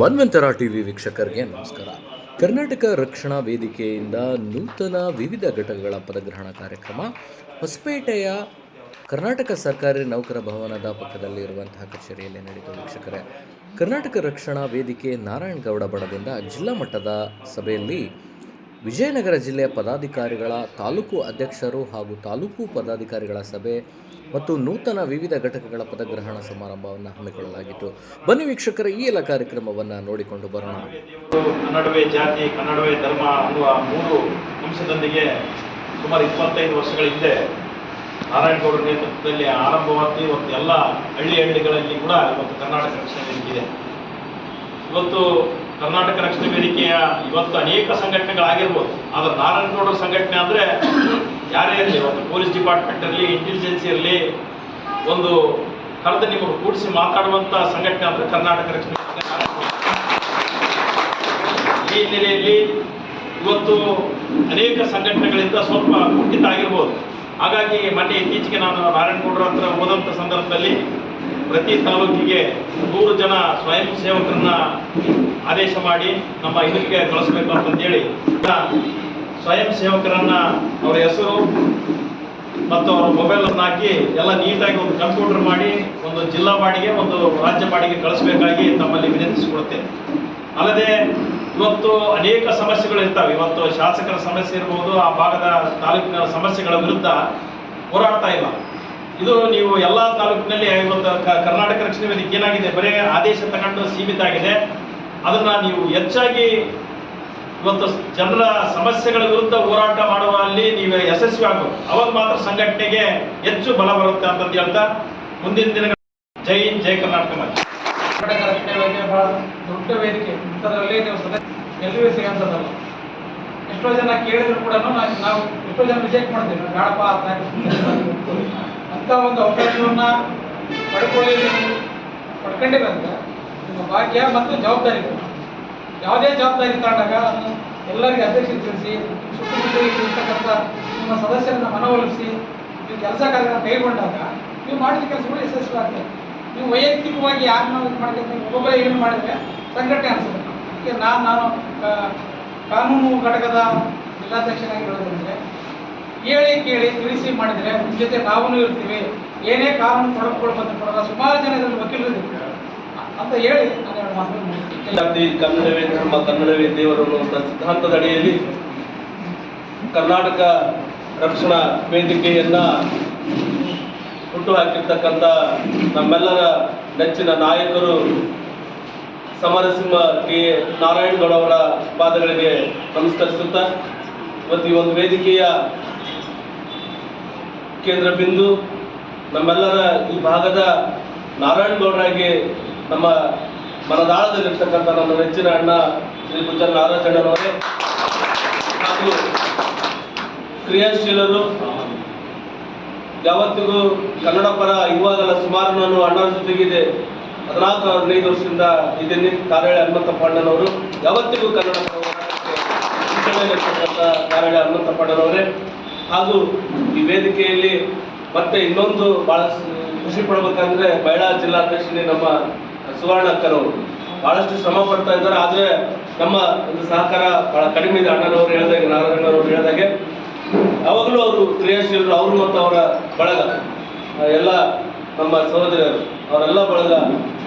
ಮನ್ವಂತರ TV ವೀಕ್ಷಕರಿಗೆ ನಮಸ್ಕಾರ. ಕರ್ನಾಟಕ ರಕ್ಷಣಾ ವೇದಿಕೆಯಿಂದ ನೂತನ ವಿವಿಧ ಘಟಕಗಳ ಪದಗ್ರಹಣ ಕಾರ್ಯಕ್ರಮ. ಹೊಸಪೇಟೆಯ ಕರ್ನಾಟಕ ಸರ್ಕಾರಿ ನೌಕರ ಭವನದ ಪಕ್ಕದಲ್ಲಿ ಇರುವಂತಹ ಕಚೇರಿಯಲ್ಲಿ ನಡೆಯಿತು ವೀಕ್ಷಕರೇ. ಕರ್ನಾಟಕ ರಕ್ಷಣಾ ವೇದಿಕೆ ನಾರಾಯಣಗೌಡ ಬಣದಿಂದ ಜಿಲ್ಲಾ ಮಟ್ಟದ ಸಭೆಯಲ್ಲಿ ವಿಜಯನಗರ ಜಿಲ್ಲೆಯ ಪದಾಧಿಕಾರಿಗಳ ತಾಲೂಕು ಅಧ್ಯಕ್ಷರು ಹಾಗೂ ತಾಲೂಕು ಪದಾಧಿಕಾರಿಗಳ ಸಭೆ ಮತ್ತು ನೂತನ ವಿವಿಧ ಘಟಕಗಳ ಪದಗ್ರಹಣ ಸಮಾರಂಭವನ್ನು ಹಮ್ಮಿಕೊಳ್ಳಲಾಗಿತ್ತು. ಬನ್ನಿ ವೀಕ್ಷಕರ, ಈ ಎಲ್ಲ ಕಾರ್ಯಕ್ರಮವನ್ನು ನೋಡಿಕೊಂಡು ಬರೋಣ. ಕನ್ನಡವೇ ಜಾತಿ, ಕನ್ನಡವೇ ಧರ್ಮ ಅನ್ನುವ ಮೂರು ಅಂಶದೊಂದಿಗೆ ಸುಮಾರು ಇಪ್ಪತ್ತೈದು ವರ್ಷಗಳ ಹಿಂದೆ ನಾರಾಯಣಗೌಡರ ನೇತೃತ್ವದಲ್ಲಿ ಆರಂಭವಾಗಿ ಇವತ್ತು ಎಲ್ಲ ಹಳ್ಳಿ ಹಳ್ಳಿಗಳಲ್ಲಿ ಕೂಡ ಇವತ್ತು ಕರ್ನಾಟಕ ಇವತ್ತು ಕರ್ನಾಟಕ ರಕ್ಷಣಾ ವೇದಿಕೆಯ ಇವತ್ತು ಅನೇಕ ಸಂಘಟನೆಗಳಾಗಿರ್ಬೋದು. ಆದರೆ ನಾರಾಯಣಗೌಡರ ಸಂಘಟನೆ ಅಂದರೆ ಯಾರೇ ಇರಲಿ, ಒಂದು ಪೊಲೀಸ್ ಡಿಪಾರ್ಟ್ಮೆಂಟ್ ಇರಲಿ ಇಂಟೆಲಿಜೆನ್ಸ್ ಇರಲಿ, ಒಂದು ಕರೆದ ನಿಮ್ಮನ್ನು ಕೂಡಿಸಿ ಮಾತಾಡುವಂಥ ಸಂಘಟನೆ ಅಂದರೆ ಕರ್ನಾಟಕ ರಕ್ಷಣಾ ಈ ಹಿನ್ನೆಲೆಯಲ್ಲಿ ಇವತ್ತು ಅನೇಕ ಸಂಘಟನೆಗಳಿಂದ ಸ್ವಲ್ಪ ಕುಂಠಿತ ಆಗಿರ್ಬೋದು. ಹಾಗಾಗಿ ಮೊನ್ನೆ ಇತ್ತೀಚೆಗೆ ನಾನು ನಾರಾಯಣಗೌಡರ ಹತ್ರ ಹೋದಂಥ ಸಂದರ್ಭದಲ್ಲಿ ಪ್ರತಿ ತಾಲೂಕಿಗೆ ನೂರು ಜನ ಸ್ವಯಂ ಸೇವಕರನ್ನ ಆದೇಶ ಮಾಡಿ ನಮ್ಮ ಇದಕ್ಕೆ ಕಳಿಸ್ಬೇಕು ಅಂತಂದೇಳಿ. ಸ್ವಯಂ ಸೇವಕರನ್ನ ಅವರ ಹೆಸರು ಮತ್ತು ಅವರ ಮೊಬೈಲ್ ಅನ್ನು ಹಾಕಿ ಎಲ್ಲ ನೀಟಾಗಿ ಒಂದು ಕಂಪ್ಯೂಟರ್ ಮಾಡಿ, ಒಂದು ಜಿಲ್ಲಾ ಬಾಡಿಗೆ, ಒಂದು ರಾಜ್ಯ ಬಾಡಿಗೆ ಕಳಿಸ್ಬೇಕಾಗಿ ತಮ್ಮಲ್ಲಿ ವಿನಂತಿಸಿಕೊಡ್ತೇನೆ ಅಲ್ಲದೆ ಇವತ್ತು ಅನೇಕ ಸಮಸ್ಯೆಗಳು ಇರ್ತವೆ. ಇವತ್ತು ಶಾಸಕರ ಸಮಸ್ಯೆ ಇರ್ಬೋದು, ಆ ಭಾಗದ ತಾಲೂಕಿನ ಸಮಸ್ಯೆಗಳ ವಿರುದ್ಧ ಹೋರಾಡ್ತಾ ಇಲ್ಲ. ಇದು ನೀವು ಎಲ್ಲ ತಾಲೂಕಿನಲ್ಲಿ ಇವತ್ತು ಕರ್ನಾಟಕ ರಕ್ಷಣಾ ವೇದಿಕೆ ಏನಾಗಿದೆ? ಬರೀ ಆದೇಶ ತಗೊಂಡು ಸೀಮಿತ ಆಗಿದೆ. ಅದನ್ನ ನೀವು ಹೆಚ್ಚಾಗಿ ಇವತ್ತು ಜನರ ಸಮಸ್ಯೆಗಳ ವಿರುದ್ಧ ಹೋರಾಟ ಮಾಡುವಲ್ಲಿ ನೀವು ಯಶಸ್ವಿ ಆಗಬೇಕು. ಅವಾಗ ಮಾತ್ರ ಸಂಘಟನೆಗೆ ಹೆಚ್ಚು ಬಲ ಬರುತ್ತೆ ಅಂತಂದು ಹೇಳ್ತಾ, ಮುಂದಿನ ದಿನಗಳ ಜೈ ಹಿಂದ್, ಜೈ ಕರ್ನಾಟಕ. ಕರ್ನಾಟಕ ರಕ್ಷಣೆ ವೇದಿಕೆ ಬಹಳ ದೊಡ್ಡ ವೇದಿಕೆ. ಇಂಥದ್ರಲ್ಲಿ ನೀವು ಸದಸ್ಯ ಸಿಗಂತದಲ್ಲ ಎಷ್ಟೋ ಜನ ಕೇಳಿದ್ರು ಕೂಡ ನಾವು ಎಷ್ಟೋ ಜನ ರಿಜೆಕ್ಟ್ ಮಾಡ್ತೀವಿ. ಬೇಡಪ್ಪ ಅಂತ ಒಂದು ಅವಕಾಶವನ್ನ ಪಡ್ಕೊಳ್ಳಿ ಪಡ್ಕೊಂಡಿರಂತ ನಿಮ್ಮ ಭಾಗ್ಯ ಮತ್ತು ಜವಾಬ್ದಾರಿಗಳು ಯಾವುದೇ ಜವಾಬ್ದಾರಿ ತಗೊಂಡಾಗ ಅದನ್ನು ಎಲ್ಲರಿಗೆ ಅಧ್ಯಕ್ಷತೆ ತಿಳಿಸಿ ಸುತ್ತಮುತ್ತ ಇರ್ತಕ್ಕಂಥ ನಿಮ್ಮ ಸದಸ್ಯರನ್ನ ಮನವೊಲಿಸಿ ನೀವು ಕೆಲಸ ಕಾರ್ಯಗಳನ್ನು ಕೈಗೊಂಡಾಗ ನೀವು ಮಾಡಿದ ಕೆಲಸಗಳು ಯಶಸ್ವಿ ಆಗ್ತದೆ ನೀವು ವೈಯಕ್ತಿಕವಾಗಿ ಯಾರನ್ನ ಇದು ಮಾಡ್ಕೊಂಡ್ರೆ ಒಬ್ಬೊಬ್ಬರೇ ಏನು ಮಾಡಿದ್ರೆ ಸಂಘಟನೆ ಅನಿಸುತ್ತೆ. ಈಗ ನಾನು ನಾನು ಕಾನೂನು ಘಟಕದ ಜಿಲ್ಲಾಧ್ಯಕ್ಷನಾಗಿ ಹೇಳಿ ಕೇಳಿ ತಿಳಿಸಿ ಮಾಡಿದರೆ ನಿಮ್ಮ ಜೊತೆ ನಾವೂ ಇರ್ತೀವಿ. ಏನೇ ಕಾನೂನು ತೊಡಕುಗಳು ಬಂದು ಕೊಡಲ್ಲ, ಸುಮಾರು ಜನ ಇದರಲ್ಲಿ ವಕೀಲರು ಅಂತ ಹೇಳಿ ನಾನು. ಜಾತಿ, ಕನ್ನಡವೇ, ಧರ್ಮ, ಕನ್ನಡವೇ, ದೇವರು ಅನ್ನುವಂಥ ಸಿದ್ಧಾಂತದ ಅಡಿಯಲ್ಲಿ ಕರ್ನಾಟಕ ರಕ್ಷಣಾ ವೇದಿಕೆಯನ್ನ ಹುಟ್ಟುಹಾಕಿರ್ತಕ್ಕಂಥ ನಮ್ಮೆಲ್ಲರ ನೆಚ್ಚಿನ ನಾಯಕರು ಸಮರಸಿಂಹ ಕೆ. ನಾರಾಯಣಗೌಡ ಅವರ ಪಾದಗಳಿಗೆ ನಮಸ್ಕರಿಸುತ್ತಾ, ಇವತ್ತು ಈ ಒಂದು ವೇದಿಕೆಯ ಕೇಂದ್ರ ಬಿಂದು ನಮ್ಮೆಲ್ಲರ ಈ ಭಾಗದ ನಾರಾಯಣಗೌಡರಾಗಿ ನಮ್ಮ ಮನದಾಳದಲ್ಲಿರ್ತಕ್ಕಂಥ ನನ್ನ ನೆಚ್ಚಿನ ಅಣ್ಣ ಶ್ರೀ ಗುಜ್ಜರ್ ನಾರಾಯಣರವರೇ ಹಾಗೂ ಕ್ರಿಯಾಶೀಲರು, ಯಾವತ್ತಿಗೂ ಕನ್ನಡ ಪರ ಇವಾಗಲ್ಲ ಸುಮಾರು ನಾನು ಅಣ್ಣನ ಜೊತೆಗಿದೆ. ಹದಿನಾಲ್ಕು, ಹದಿನೈದು ವರ್ಷದಿಂದ ಇದ್ದೀನಿ ಕಾರಳೆ ಹನುಮಂತಪ್ಪ ಅಣ್ಣನವರು ಯಾವತ್ತಿಗೂ ಕನ್ನಡ ಪರ ಕಾರಳೆ ಹನುಮಂತಪ್ಪ ಅಣ್ಣನವರೇ ಹಾಗೂ ಈ ವೇದಿಕೆಯಲ್ಲಿ ಮತ್ತೆ ಇನ್ನೊಂದು ಬಹಳ ಖುಷಿ ಪಡ್ಬೇಕಂದ್ರೆ ಮಹಿಳಾ ಜಿಲ್ಲಾಧ್ಯಕ್ಷಿಣಿ ನಮ್ಮ ಸುವರ್ಣ ಅಕ್ಕನವರು. ಬಹಳಷ್ಟು ಶ್ರಮ ಪಡ್ತಾ ಇದ್ದಾರೆ, ಆದ್ರೆ ನಮ್ಮ ಒಂದು ಸಹಕಾರ ಬಹಳ ಕಡಿಮೆ ಇದೆ. ಅಣ್ಣನವರು ಹೇಳಿದಾಗೆ ನಾರಾಯಣನವರು ಹೇಳಿದಾಗೆ. ಯಾವಾಗಲೂ ಅವರು ಕ್ರಿಯಾಶೀಲರು, ಅವರು ಮತ್ತು ಅವರ ಬಳಗ, ಎಲ್ಲ ನಮ್ಮ ಸಹೋದರಿಯರು. ಅವರೆಲ್ಲ ಬಳಗ,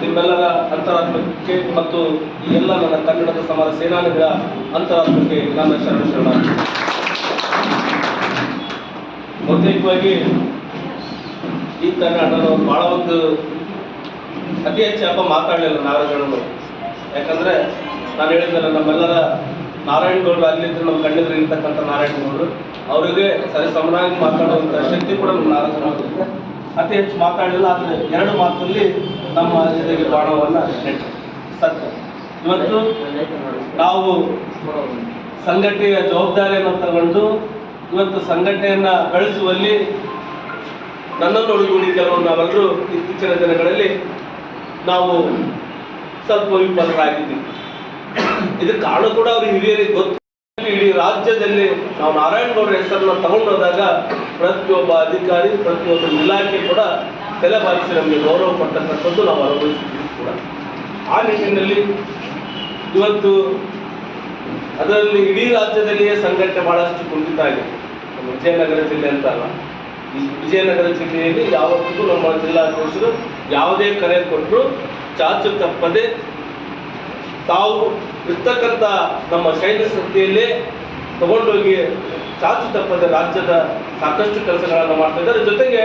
ನಿಮ್ಮೆಲ್ಲರ ಅಂತರಾತ್ಮಕ್ಕೆ ಮತ್ತು ಈ ಎಲ್ಲ ನನ್ನ ಕನ್ನಡದ ಸಮಾನ ಸೇನಾನಿಗಳ ಅಂತರಾತ್ಮಕ್ಕೆ ನನ್ನ ಶರಣ ಶರಣ ಬಹುತೇಕವಾಗಿ ಈ ತರ ಭಾಳ ಒಂದು ಅತಿ ಹೆಚ್ಚು ಹಬ್ಬ ಮಾತಾಡಲಿಲ್ಲ ನಾರಾಯಣಗೌಡರು ಯಾಕಂದ್ರೆ ನಾನು ಹೇಳಿದ್ದಲ್ಲ ನಮ್ಮೆಲ್ಲರ ನಾರಾಯಣಗೌಡರು ಅಲ್ಲಿದ್ದರು ನಮ್ಮ ಕಣ್ಣಿದ್ರೆ ಇರ್ತಕ್ಕಂಥ ನಾರಾಯಣಗೌಡರು ಅವರಿಗೆ ಸರಿ ಸಮನಾಗಿ ಮಾತಾಡುವಂಥ ಶಕ್ತಿ ಕೂಡ ನಮ್ಮ ನಾರಾಯಣಗೌಡರಿಗೆ ಅತಿ ಹೆಚ್ಚು ಮಾತಾಡಲಿಲ್ಲ, ಆದರೆ ಎರಡು ಮಾತಲ್ಲಿ ನಮ್ಮ ಜೊತೆಗೆ ಬಾಣವನ್ನು ಸತ್ಯ. ಇವತ್ತು ನಾವು ಸಂಘಟನೆಯ ಜವಾಬ್ದಾರಿಯನ್ನು ತಗೊಂಡು ಇವತ್ತು ಸಂಘಟನೆಯನ್ನ ಬೆಳೆಸುವಲ್ಲಿ ನನ್ನನ್ನು ಒಳಗೂಡಿ ಕೆಲವು ನಾವೆಲ್ಲರೂ ಇತ್ತೀಚಿನ ದಿನಗಳಲ್ಲಿ ನಾವು ಸ್ವಲ್ಪ ವಿಫಲರಾಗಿದ್ದೀವಿ ಇದಕ್ಕೆ ಕಾರಣ ಕೂಡ ಅವ್ರ ಹಿರಿಯರಿಗೆ ಗೊತ್ತು ಇಡೀ ರಾಜ್ಯದಲ್ಲಿ ನಾವು ನಾರಾಯಣಗೌಡರ ಹೆಸರನ್ನ ತಗೊಂಡು ಹೋದಾಗ ಪ್ರತಿಯೊಬ್ಬ ಅಧಿಕಾರಿ, ಪ್ರತಿಯೊಬ್ಬ ಇಲಾಖೆ ಕೂಡ ತಲೆ ಬಾರಿಸಿ ನಮಗೆ ಗೌರವ ಕೊಟ್ಟಕ್ಕಂಥದ್ದು ನಾವು ಅನುಭವಿಸಿದ್ದೀವಿ ಕೂಡ. ಆ ನಿಟ್ಟಿನಲ್ಲಿ ಇವತ್ತು ಅದರಲ್ಲಿ ಇಡೀ ರಾಜ್ಯದಲ್ಲಿಯೇ ಸಂಘಟನೆ ಬಹಳಷ್ಟು ಕುಂಠಿತ ಆಗಿದೆ. ವಿಜಯನಗರ ಜಿಲ್ಲೆ ಅಂತ ಅಲ್ಲ ಈ ವಿಜಯನಗರ ಜಿಲ್ಲೆಯಲ್ಲಿ ಯಾವತ್ತಿಗೂ ನಮ್ಮ ಜಿಲ್ಲಾಧ್ಯಕ್ಷರು ಯಾವುದೇ ಕರೆ ಕೊಟ್ಟರು ಚಾಚು ತಪ್ಪದೆ ತಾವು ಇರ್ತಕ್ಕಂಥ ನಮ್ಮ ಶೈಲ ಸಂಸ್ಥೆಯಲ್ಲೇ ತಗೊಂಡೋಗಿ ಚಾಚು ತಪ್ಪದೆ ರಾಜ್ಯದ ಸಾಕಷ್ಟು ಕೆಲಸಗಳನ್ನು ಮಾಡ್ತಾ ಇದ್ದಾರೆ. ಜೊತೆಗೆ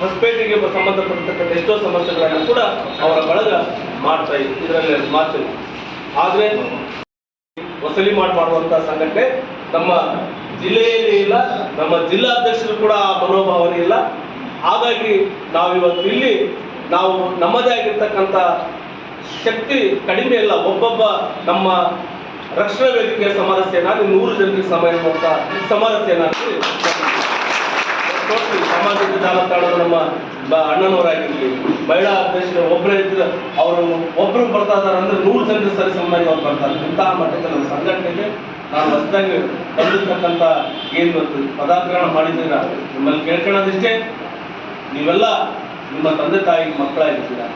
ಹೊಸಪೇಟೆಗೆ ಸಂಬಂಧಪಟ್ಟಿರ್ತಕ್ಕಂಥ ಎಷ್ಟೋ ಸಮಸ್ಯೆಗಳನ್ನು ಕೂಡ ಅವರ ಬಳಗ ಮಾಡ್ತಾ ಇದೆ ಇದರಲ್ಲಿ ಮಾತಿಲ್ಲ ಆದರೆ, ವಸೂಲಿ ಮಾಡಿ ಮಾಡುವಂಥ ಸಂಘಟನೆ ನಮ್ಮ ಜಿಲ್ಲೆಯಲ್ಲಿ ಇಲ್ಲ, ನಮ್ಮ ಜಿಲ್ಲಾಧ್ಯಕ್ಷರು ಕೂಡ ಆ ಮನೋಭಾವನೆ ಇಲ್ಲ. ಹಾಗಾಗಿ ನಾವು ಇವತ್ತು ಇಲ್ಲಿ ನಾವು ನಮ್ಮದೇ ಆಗಿರ್ತಕ್ಕಂಥ ಶಕ್ತಿ ಕಡಿಮೆ ಇಲ್ಲ. ಒಬ್ಬೊಬ್ಬ ನಮ್ಮ ರಕ್ಷಣಾ ವೇದಿಕೆಯ ಸಮರ ಸೇನಾಗಿ ನೂರು ಜನರಿಗೆ ಸಮಯ ಸಮರ ಸೇನಾಗಿ ಸಾಮಾಜಿಕ ಜಾಲತಾಣದ ನಮ್ಮ ಅಣ್ಣನವರಾಗಿರ್ಲಿ ಮಹಿಳಾ ಅಧ್ಯಕ್ಷರು ಒಬ್ಬರೇ ಇದ್ರೆ, ಅವರು ಒಬ್ರು ಬರ್ತಾ ಇದಾರೆ ಅಂದ್ರೆ ನೂರು ಜನರಿಗೆ ಸರಿ ಸಮನಾಗಿ ಅವ್ರು ಬರ್ತಾರೆ ಇಂತಹ ಮಟ್ಟಕ್ಕೆ ನಮ್ಮ ಸಂಘಟನೆಗೆ ನಾನು ಹೊಸದಾಗಿ ಬಂದಿರ್ತಕ್ಕಂಥ ಏನು ಮಾಡಿದ್ದೀರ ಮಾಡಿದ್ದೀರಾ ನಿಮ್ಮಲ್ಲಿ ಕೇಳ್ಕೊಳ್ಳೋದಿಷ್ಟೇ. ನೀವೆಲ್ಲ ನಿಮ್ಮ ತಂದೆ ತಾಯಿಗೆ ಮಕ್ಕಳಾಗಿದ್ದೀರಾ?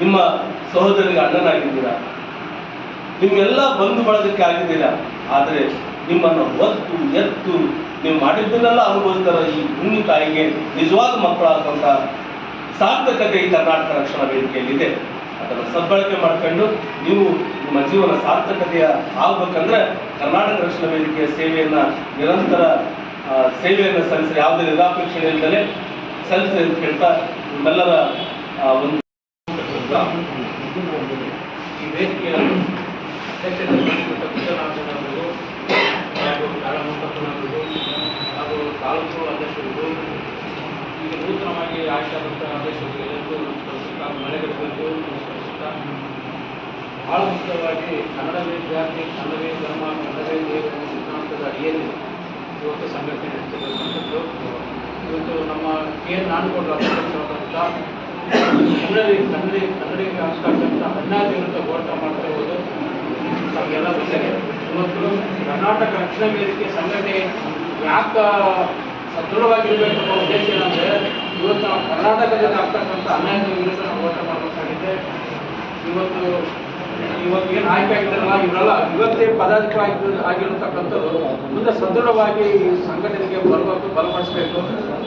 ನಿಮ್ಮ ಸಹೋದರಿಗೆ ಅಣ್ಣನಾಗಿದ್ದೀರಾ? ನಿಮ್ಮೆಲ್ಲ ಬಂಧು ಬಳಗಕ್ಕೆ ಆಗಿದ್ದೀರಾ? ಆದರೆ ನಿಮ್ಮನ್ನು ಒತ್ತು ಎತ್ತು ನೀವು ಮಾಡಿದ್ದನ್ನೆಲ್ಲ ಅನುಭವಿಸ್ತಾರ ಈ ಭೂಮಿ ತಾಯಿಗೆ ನಿಜವಾದ ಮಕ್ಕಳಾದಂಥ ಸಾರ್ಥಕತೆ ಈ ಕರ್ನಾಟಕ ರಕ್ಷಣಾ ವೇದಿಕೆಯಲ್ಲಿದೆ. ಅದನ್ನು ಸದ್ಬಳಕೆ ಮಾಡ್ಕೊಂಡು ನೀವು ನಿಮ್ಮ ಜೀವನ ಸಾರ್ಥಕತೆಯ ಆಗ್ಬೇಕಂದ್ರೆ ಕರ್ನಾಟಕ ರಕ್ಷಣಾ ವೇದಿಕೆಯ ಸೇವೆಯನ್ನ ನಿರಂತರ ಸೇವೆಯನ್ನು ಸಲ್ಲಿಸಿ ಯಾವುದೇ ನಿರಾಪೇಕ್ಷಣೆ ಇಲ್ಲದೆ ಸಲ್ಲಿಸಿ ಅಂತ ಹೇಳ್ತಾ ನಿಮ್ಮೆಲ್ಲರ ಒಂದು ಈ ವೇದಿಕೆಯ ಹಾಗೂ ತಾಲೂಕು ನೂತನವಾಗಿ ಆಶಾಭಕ್ತ ಎಲ್ಲರಿಗೂ ನಮಸ್ಕರಿಸುತ್ತಾ ಮನೆಗಟ್ಟಬೇಕು ನಮಸ್ಕರಿಸುತ್ತಾ ಬಹಳ ಮುಖ್ಯವಾಗಿ ಕನ್ನಡವೇ ಜಾತಿ, ಕನ್ನಡವೇ ಧರ್ಮ, ಕನ್ನಡವೇ ದೇವರು ಸಿದ್ಧಾಂತದ ಅಡಿಯಲ್ಲಿ ಇವತ್ತು ಸಂಘಟನೆ ನಡೆಸಿರ್ತಕ್ಕಂಥದ್ದು ಇವತ್ತು ನಮ್ಮ ಕೆ ಎನ್ ನಾನಗೌಡರ ಅಧ್ಯಕ್ಷರಾದಂಥ ಕನ್ನಡಿ ಕನ್ನಡಿ ಕನ್ನಡಿಗೆ ಆಗ್ತಕ್ಕಂಥ ಅನ್ಯಾಯ ವಿರುದ್ಧ ಹೋರಾಟ ಮಾಡ್ತಾ ಇರೋದು ನಮಗೆಲ್ಲ ಗೊತ್ತಿದೆ ಇವತ್ತು ಕರ್ನಾಟಕ ರಕ್ಷಣಾ ವೇದಿಕೆ ಸಂಘಟನೆ ಯಾಕೆ ಸದೃಢವಾಗಿರಬೇಕು ಅನ್ನೋ ಉದ್ದೇಶ ಏನಂದ್ರೆ, ಇವತ್ತು ನಾವು ಕರ್ನಾಟಕದಲ್ಲಿ ಆಗ್ತಕ್ಕಂಥ ಅನ್ಯಾಯದ ವಿರುದ್ಧ ನಾವು ಹೋರಾಟ ಮಾಡಬೇಕಾಗಿದೆ ಇವತ್ತು ಇವತ್ತು ಏನು ಆಯ್ಕೆ ಆಗಿದ್ದಾರಲ್ಲ ಇವರೆಲ್ಲ ಇವತ್ತೇ ಪದಾಧಿಕಾರಿ ಆಗಿ ಆಗಿರತಕ್ಕಂಥದ್ದು ಮುಂದೆ ಸದೃಢವಾಗಿ ಈ ಸಂಘಟನೆಗೆ ಬರಬೇಕು, ಬಲಪಡಿಸಬೇಕು.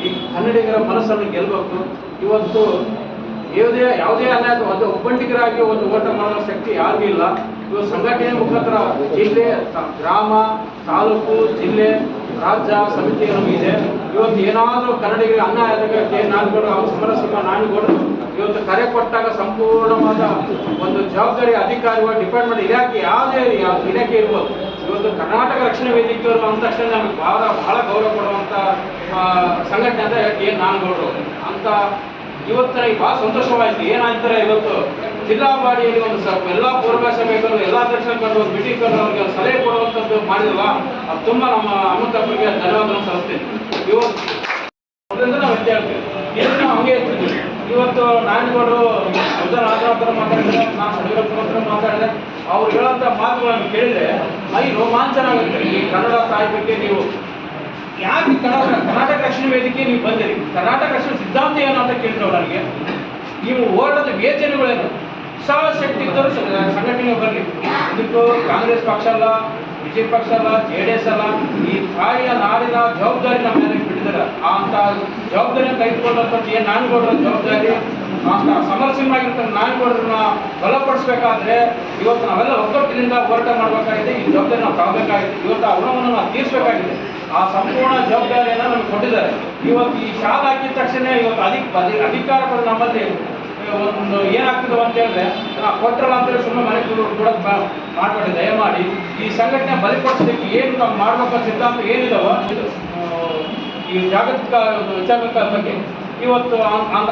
ಈ ಕನ್ನಡಿಗರ ಮನಸ್ಸನ್ನು ಗೆಲ್ಲಬೇಕು ಇವತ್ತು ಯಾವುದೇ ಯಾವುದೇ ಅನ್ಯಾಯ ಒಂದು ಒಬ್ಬಂಟಿಗರಾಗಿ ಒಂದು ಓಟ ಮಾಡೋ ಶಕ್ತಿ ಯಾರಿಗೂ ಇಲ್ಲ. ಇವತ್ತು ಸಂಘಟನೆ ಮುಖಾಂತರ ಜಿಲ್ಲೆ, ಗ್ರಾಮ, ತಾಲೂಕು, ಜಿಲ್ಲೆ ರಾಜ್ಯ ಸಮಿತಿ ನಮಗಿದೆ ಇವತ್ತು ಏನಾದರೂ ಕನ್ನಡಿಗರಿಗೆ ಅನ್ನ ಆದಾಗ ಕೆ ನಾನಗೌಡ ಅವ್ರ ಸಮರಸಿಂಹ ನಾನಗೌಡರು ಇವತ್ತು ಕರೆ ಕೊಟ್ಟಾಗ ಸಂಪೂರ್ಣವಾದ ಒಂದು ಜವಾಬ್ದಾರಿ ಅಧಿಕಾರಿಗಳು ಡಿಪಾರ್ಟ್ಮೆಂಟ್ ಇಲಾಖೆ ಯಾವುದೇ ಯಾವ- ಇಲಾಖೆ ಇರ್ಬೋದು. ಇವತ್ತು ಕರ್ನಾಟಕ ರಕ್ಷಣಾ ವೇದಿಕೆಯವರು ಅಂದ ತಕ್ಷಣ ನಮಗೆ ಬಹಳ ಬಹಳ ಗೌರವ ಕೊಡುವಂಥ ಸಂಘಟನೆ ಅಂದರೆ ಕೆ ನಾನಗೌಡರು ಅಂತ ಇವತ್ತು ನನಗೆ ಭಾಳ ಸಂತೋಷವಾಯಿತು. ಏನಾಯ್ತಾರೆ ಇವತ್ತು ಜಿಲ್ಲಾ ಬಾಡಿಯಲ್ಲಿ ಒಂದು ಸ್ವಲ್ಪ ಎಲ್ಲ ಪೂರ್ವಾಭಾಸ ಬೇಕಾದ್ರು ಎಲ್ಲ ದರ್ಶನಕರು ಕಂಡು ಒಂದು ಮೀಟಿಂಗ್ ಕರೆದು ಸಲಹೆ ಕೊಡುವಂಥದ್ದು ಮಾಡಿಲ್ವಾ ಅದು ತುಂಬ ನಮ್ಮ ಅಮೃತಪ್ಪರಿಗೆ ಧನ್ಯವಾದ ಸಲ್ಲಿಸ್ತೀನಿ ಇವತ್ತು ನಾವು ಆಗ್ತೀವಿ ಇದನ್ನ ನಾವು ಹಂಗೆ ಇರ್ತೀವಿ ಇವತ್ತು ನಾಯಕರು ಉದಯ ರಾಜಾಪುರ ಮಾತಾಡಿದ್ರೆ ನಾನು ಯಡಿಯೂರಪ್ಪ ಹತ್ರ ಮಾತಾಡಿದೆ ಅವ್ರು ಹೇಳೋಂಥ ಮಾತುಗಳನ್ನು ಕೇಳಿದ್ರೆ, ಮೈ ರೋಮಾಂಚನ ಆಗುತ್ತೆ. ಈ ಕನ್ನಡ ಸಾಹಿತ್ಯಕ್ಕೆ ನೀವು ಯಾಕೆ ಕನ್ನಡ ಕರ್ನಾಟಕ ರಕ್ಷಣ ವೇದಿಕೆ ನೀವು ಬಂದಿರಿ? ಕರ್ನಾಟಕ ರಕ್ಷಣ ಸಿದ್ಧಾಂತ ಏನು ಅಂತ ಕೇಳಿದ್ರು ನನಗೆ. ನೀವು ಹೋರಾಟದ ಯೋಜನೆಗಳೇನು ವಿಶಾಲ ಶಕ್ತಿ ಇದ್ದರೂ ಸಂಘಟನೆ ಬರಲಿ. ಇದಕ್ಕೂ ಕಾಂಗ್ರೆಸ್ ಪಕ್ಷ ಅಲ್ಲ ಬಿಜೆಪಿ ಪಕ್ಷ ಅಲ್ಲ ಜೆ ಡಿ ಎಸ್ ಅಲ್ಲ, ಈ ತಾಯಿಯ ನಾಡಿನ ಜವಾಬ್ದಾರಿ ನಮ್ಮ ಮೇಲೆ ಬಿಟ್ಟಿದ್ದಾರೆ. ಅಂತ ಜವಾಬ್ದಾರಿಯನ್ನು ತೆಗೆದುಕೊಂಡಂಥದ್ದು ಏನು ಕೊಡೋ ಜವಾಬ್ದಾರಿ? ಅಂತ ಸಮರಸ್ಯವಾಗಿರ್ತ ನಾನು ಕೊಡೋದನ್ನ ಬಲಪಡಿಸ್ಬೇಕಾದ್ರೆ ಇವತ್ತು ನಾವೆಲ್ಲ ಒಗ್ಗಟ್ಟಿನಿಂದ ಹೋರಾಟ ಮಾಡಬೇಕಾಗಿದೆ. ಈ ಜವಾಬ್ದಾರಿ ನಾವು ತಗೋಬೇಕಾಗಿದೆ. ಇವತ್ತು ಆ ಋಣವನ್ನು ನಾವು ತೀರಿಸಬೇಕಾಗಿದೆ. ಆ ಸಂಪೂರ್ಣ ಜವಾಬ್ದಾರಿಯನ್ನು ನಮಗೆ ಕೊಟ್ಟಿದ್ದಾರೆ. ಇವತ್ತು ಈ ಶಾಲೆ ಹಾಕಿದ ತಕ್ಷಣ ಇವತ್ತು ಅಧಿಕ ಅಧಿಕಾರ ನಮ್ಮಲ್ಲಿ ಒಂದು ಏನಾಗ್ತದೆ ಅಂತ ಹೇಳಿದ್ರೆ ಕೊಟ್ಟರಲ್ಲ ಅಂತೇಳಿ ಸುಮ್ಮನೆ ಮನೆ ಕೂಡ ಮಾಡಬೇಡಿ ದಯಮಾಡಿ. ಈ ಸಂಘಟನೆ ಬಲಿಪಡಿಸಲಿಕ್ಕೆ ಏನು ನಾವು ಮಾಡಬೇಕು ಸಿದ್ಧಾಂತ ಏನಿದಾವೋ, ಇದು ಈ ಜಾಗತಿಕ ವಿಚಾರ ವಿಚಾರದ ಬಗ್ಗೆ. ಇವತ್ತು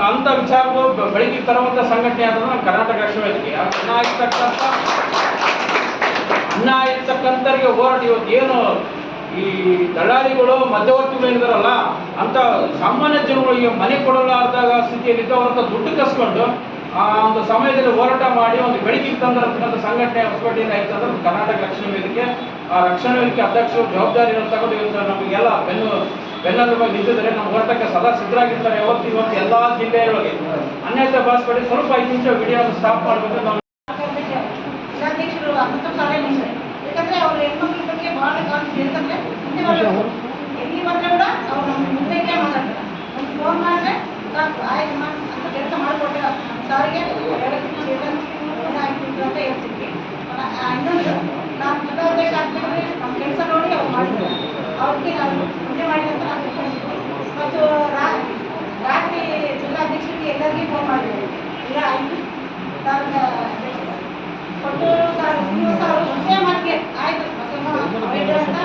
ಅಂಥ ವಿಚಾರಗಳು ಬೆಳಿಗ್ಗೆ ತರುವಂಥ ಸಂಘಟನೆ ಆದ್ರೆ ನಮ್ಮ ಕರ್ನಾಟಕ ರಾಷ್ಟ್ರವೇದಿಕೆ ಅನ್ನ ಇರ್ತಕ್ಕಂಥ, ಅನ್ನ ಇರ್ತಕ್ಕಂಥವ್ರಿಗೆ ಹೋರಾಟ ಇವತ್ತು ಏನು ಈ ದಳ್ಳಾಳಿಗಳು ಮಧ್ಯವರ್ತಿಗಳು ಏನಿದಾರಲ್ಲ ಅಂತ ಸಾಮಾನ್ಯ ಜನಗಳಿಗೆ ಮನೆ ಕೊಡಲಾರ್ದಾಗ ಸ್ಥಿತಿಯಲ್ಲಿದ್ದು ಅವರಂತ ದುಡ್ಡು ಕಸ್ಕೊಂಡು, ಆ ಒಂದು ಸಮಯದಲ್ಲಿ ಹೋರಾಟ ಮಾಡಿ ಒಂದು ಬೆಳಕಿಗೆ ತಂದಿರತಕ್ಕಂಥ ಸಂಘಟನೆ ಹೊಸಕೋಟೆಯಿಂದ ಆಯ್ತು ಅಂದ್ರೆ ಕರ್ನಾಟಕ ರಕ್ಷಣಾ ವೇದಿಕೆ, ಆ ರಕ್ಷಣಾ ವೇದಿಕೆ ಅಧ್ಯಕ್ಷರು ಜವಾಬ್ದಾರಿ ತಗೊಂಡು ನಮಗೆಲ್ಲ ಬೆನ್ನು ಬೆನ್ನೆಲುಬಾಗಿ ನಿಂತಿದ್ದಾರೆ, ನಮ್ಮ ಹೋರಾಟಕ್ಕೆ ಸದಾ ಸಿದ್ಧರಾಗಿರ್ತಾರೆ, ಯಾವತ್ತು ಇವತ್ತು ಎಲ್ಲ ಜಿಲ್ಲೆಯೊಳಗೆ. ಅನ್ಯತೆ ಭಾಷೆ ಸ್ವಲ್ಪ ಐದು ನಿಮಿಷ ವಿಡಿಯೋ ಸ್ಟಾಪ್ ಮಾಡಬೇಕು ನಾವು ಯಾಕಂದ್ರೆ ಅವರು ಹೆಣ್ಮಕ್ಳ ಬರಬೇಕು ಎಲ್ಲಿ ಕೂಡ ಅವ್ರು ಫೋನ್ ಆಯ್ತು ಮಾಡಿ ಅಂತ ಕೆಲಸ ಸಾರಿಗೆ ಅಂತ ನಮ್ಮ ಕೆಲಸ ಅವ್ರಿಗೆ ಮಾಡಿ ಅಂತ ಮತ್ತು ರಾತ್ರಿ ಜಿಲ್ಲಾಧ್ಯಕ್ಷರಿಗೆ ಎಲ್ಲರಿಗೂ ಫೋನ್ ಮಾಡಿದ್ರು ಇಲ್ಲ ಆಯ್ತು ನಾನು ಕೊಟ್ಟು ಸರ್ ನೀವು ಸರ್ ಒಂದೇ ಮಾತಿಗೆ ಆಯ್ತು ಬಸಮ್ಮ ಅವೇಡ ಅಂತ ಮಾಡಿಕೊಟ್ರು ಮತ್ತೆ ನೂರಿನ ಸಾವಿರ ತೊಂದರೆ ಮಾಡಿದ್ರು ಅವ್ರಿಗೆ ತುಂಬ ಸಾವಿರ ಪೆಂಡಿಂಗ್ ಇದ್ದಾರೆ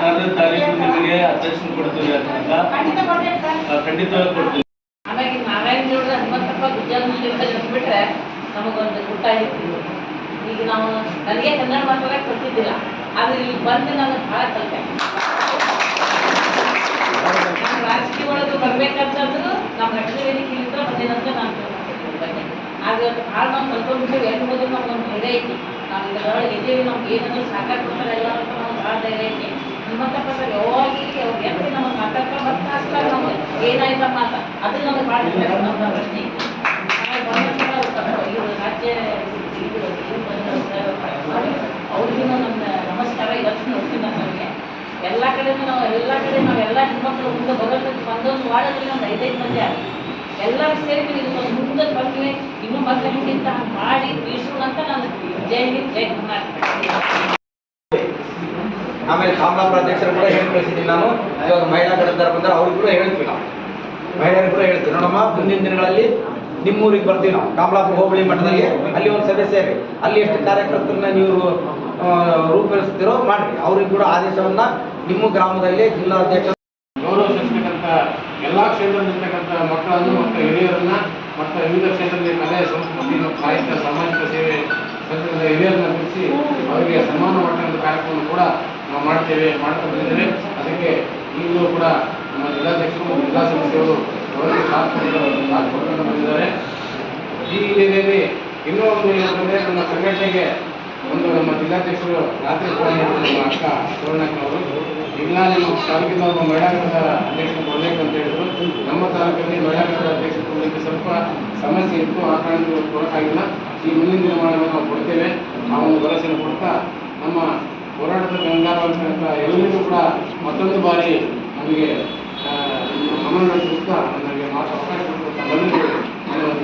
ಆರನೇ ತಾರೀಕು ನಿಮಗೆ ಅಧ್ಯಕ್ಷನ ಕೊಡ್ತೀವಿ ಅಂತ ಖಂಡಿತವಾಗಿ ಕೊಡ್ತೀವಿ. ಆಮೇಲೆ ನಾರಾಯಣ ಹನುಮಂತಪ್ಪ ನಮಗೊಂದು ಗೊತ್ತಾಗಿತ್ತು ಈಗ ನಾವು ನನಗೆ ಕನ್ನಡ ಮಾತಾಡಕ್ಕೆ ಗೊತ್ತಿದ್ದಿಲ್ಲ ಆದ್ರೆ ಇಲ್ಲಿ ಬಂದು ನಾನು ಭಾಳ ಕಲಿತೆ. ನಾನು ರಾಜಕೀಯ ಒಳಗೆ ಬರ್ಬೇಕಂತಂದ್ರು ನಮ್ಮ ರಕ್ಷಣೆ ವೇದಿಕೆಯಿಂದ ಬಂದಿನಂತ ನಾನು ಆದ್ರೆ ಭಾಳ ನಾವು ಕಲ್ತ್ಕೊಂಡ್ಬಿಟ್ಟು ಹೋದ್ರು ನಮ್ಗೊಂದು ಧೈರ್ಯ ಐತಿ ನಾವು ಇದರೊಳಗೆ ನಮ್ಗೆ ನಮ್ಗೆ ಭಾಳ ಧೈರ್ಯ ಐತಿ ನಮಗೆ ನಮ್ಗೆ ಅದು ನಮಗೆ ನಮ್ಮ ನಮಸ್ಕಾರ. ನಾನು ಅವ್ರಿಗೆ. ಎಲ್ಲ ಕಡೆನೂ ನಾವು ಎಲ್ಲ ಕಡೆ ನಾವು ಎಲ್ಲ ಹೆಣ್ಮಕ್ಳು ಮುಂದೆ ಬರೋದಕ್ಕೆ ಒಂದೊಂದು ವಾರದಲ್ಲಿ ಒಂದು ಐದೈದು ಮಂದಿ ಆಗಿ ಎಲ್ಲರೂ ಸೇರಿ ಇನ್ನೊಂದು ಮುಂದೆ ಬಂದ್ವಿ ಇನ್ನೂ ಮತ್ತೆ ಹಿಂಗಿಂತ ಮಾಡಿ ಬೀಸೋಣ ಅಂತ ನಾನು ಜೈ ಹಿಂದ್ ಜೈ ಕರ್ನಾಟಕ. ಆಮೇಲೆ ಕಾಮಲಾಪುರ ಅಧ್ಯಕ್ಷರು ಕೂಡ ಹೇಳಿ ಕಳಿಸಿದ್ದೀನಿ ನಾನು. ಇವಾಗ ಮಹಿಳಾ ಕಡೆದಾರ ಬಂದರೆ ಅವ್ರಿಗೆ ಕೂಡ ಹೇಳ್ತೀವಿ ನಾವು. ಮಹಿಳೆಯರು ಕೂಡ ಹೇಳ್ತೀವಿ. ನೋಡಮ್ಮ ಮುಂದಿನ ದಿನಗಳಲ್ಲಿ ನಿಮ್ಮೂರಿಗೆ ಬರ್ತೀವಿ ನಾವು. ಕಾಮಲಾಪುರ ಹೋಬಳಿ ಮಠದಲ್ಲಿ ಅಲ್ಲಿ ಒಂದು ಸದಸ್ಯರಿ ಅಲ್ಲಿ ಎಷ್ಟು ಕಾರ್ಯಕರ್ತರನ್ನ ನೀವು ರೂಪಿಸ್ತಿರೋ ಮಾಡಿರಿ. ಅವ್ರಿಗೆ ಕೂಡ ಆದೇಶವನ್ನ ನಿಮ್ಮ ಗ್ರಾಮದಲ್ಲಿ ಜಿಲ್ಲಾಧ್ಯಕ್ಷ ಗೌರವಿಸತಕ್ಕಂಥ ಎಲ್ಲ ಕ್ಷೇತ್ರದಲ್ಲಿರ್ತಕ್ಕಂಥ ಮಕ್ಕಳನ್ನು ಮತ್ತು ಹಿರಿಯರನ್ನ ಮತ್ತು ವಿವಿಧ ಕ್ಷೇತ್ರದಲ್ಲಿ ಕಲೆ, ಸಂಸ್ಕೃತಿ ಮತ್ತು ಸಾಹಿತ್ಯ, ಸಾಮಾಜಿಕ ಸೇವೆ ಕ್ಷೇತ್ರದ ಹಿರಿಯರನ್ನ ಗುರುತಿಸಿ ಅವರಿಗೆ ಸನ್ಮಾನ ಮಾಡ್ತಕ್ಕಂಥ ಕಾರ್ಯಕ್ರಮ ಕೂಡ ನಾವು ಮಾಡ್ತೇವೆ ಮಾಡ್ತಾ ಬಂದಿದ್ದೇವೆ ಅದಕ್ಕೆ ಈಗಲೂ ಕೂಡ ನಮ್ಮ ಜಿಲ್ಲಾಧ್ಯಕ್ಷರು, ಜಿಲ್ಲಾ ಸದಸ್ಯರು ಅವರಿಗೆ ಸಾಥ್ ಕೊಡ್ಕೊಂಡು ಬಂದಿದ್ದಾರೆ ಈ ಹಿನ್ನೆಲೆಯಲ್ಲಿ ಇನ್ನೂ ಒಂದು ಏನಂತಂದರೆ ನಮ್ಮ ಸಂಘಟನೆಗೆ ಒಂದು ನಮ್ಮ ಜಿಲ್ಲಾಧ್ಯಕ್ಷರು ರಾತ್ರಿ ಫೋನ್ ಮಾಡಿದ್ರು ನಮ್ಮ ಅಕ್ಕ ಸುವರ್ಣಕ್ಕನವರು ಇಲ್ಲ ನಿಮ್ಮ ತಾಲೂಕಿನ ಒಬ್ಬ ಮಹಿಳಾ ಅಧ್ಯಕ್ಷರು ಕೊಡಬೇಕು ಅಂತ ಲೋಯಾಪುರ ನಮ್ಮ ತಾಲೂಕಲ್ಲಿ ಮಹಿಳಾ ಘಟಕದ ಅಧ್ಯಕ್ಷರು ಕೊಡಲಿಕ್ಕೆ ಸ್ವಲ್ಪ ಸಮಸ್ಯೆ ಇತ್ತು, ಆ ಕಾರಣಕ್ಕೆ ಕೊಡೋಕ್ಕಾಗಿಲ್ಲ. ಈ ಮುಂದಿನ ದಿನಮಾನಗಳು ನಾವು ಕೊಡ್ತೇವೆ. ಆ ಒಂದು ಭರವಸೆಯನ್ನು ಕೊಡ್ತಾ ನಮ್ಮ ಹೋರಾಟದ ಗಂಗಾರವಂತ ಎಲ್ಲರಿಗೂ ಕೂಡ ಮತ್ತೊಂದು ಬಾರಿ ನಮಗೆ ಗಮನ ನಡೆಸುತ್ತಾ ನನಗೆ ಮಾತು ಅವಕಾಶ ಕೊಟ್ಟು ಎಲ್ಲರಿಗೂ ಧನ್ಯವಾದ